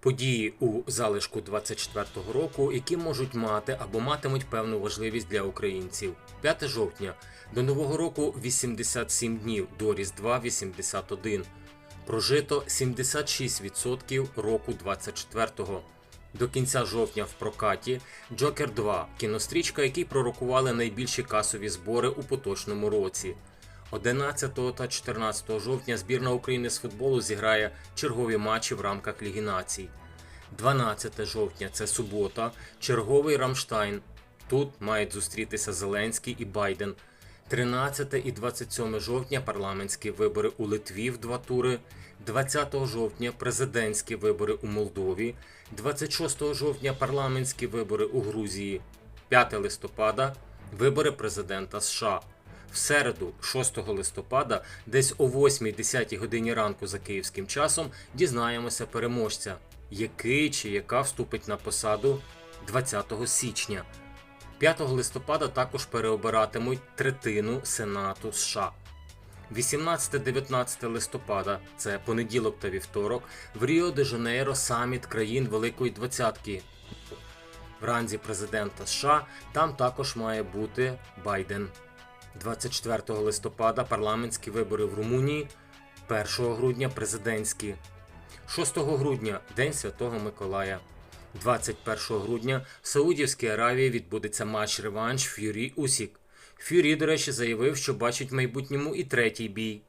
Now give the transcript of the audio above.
Події у залишку 24-го року, які можуть мати або матимуть певну важливість для українців. 5 жовтня до нового року 87 днів, до Різдва 81. Прожито 76% року 24-го. До кінця жовтня в прокаті Джокер 2 кінострічка, який пророкували найбільші касові збори у поточному році. 11 та 14 жовтня збірна України з футболу зіграє чергові матчі в рамках Ліги націй. 12 жовтня це субота, черговий Рамштайн. Тут мають зустрітися Зеленський і Байден. 13 і 27 жовтня парламентські вибори у Литві в два тури. 20 жовтня президентські вибори у Молдові. 26 жовтня парламентські вибори у Грузії. 5 листопада вибори президента США. В середу, 6 листопада, десь о 8-10 годині ранку за київським часом, дізнаємося переможця, який чи яка вступить на посаду 20 січня. 5 листопада також переобиратимуть третину Сенату США. 18-19 листопада, це понеділок та вівторок, в Ріо де Жанейро саміт країн Великої Двадцятки. В президента США там також має бути Байден. 24 листопада парламентські вибори в Румунії, 1 грудня президентські, 6 грудня День Святого Миколая. 21 грудня в Саудівській Аравії відбудеться матч реванш Ф'юрі Усік. Ф'юрі, до речі, заявив, що бачить в майбутньому і третій бій.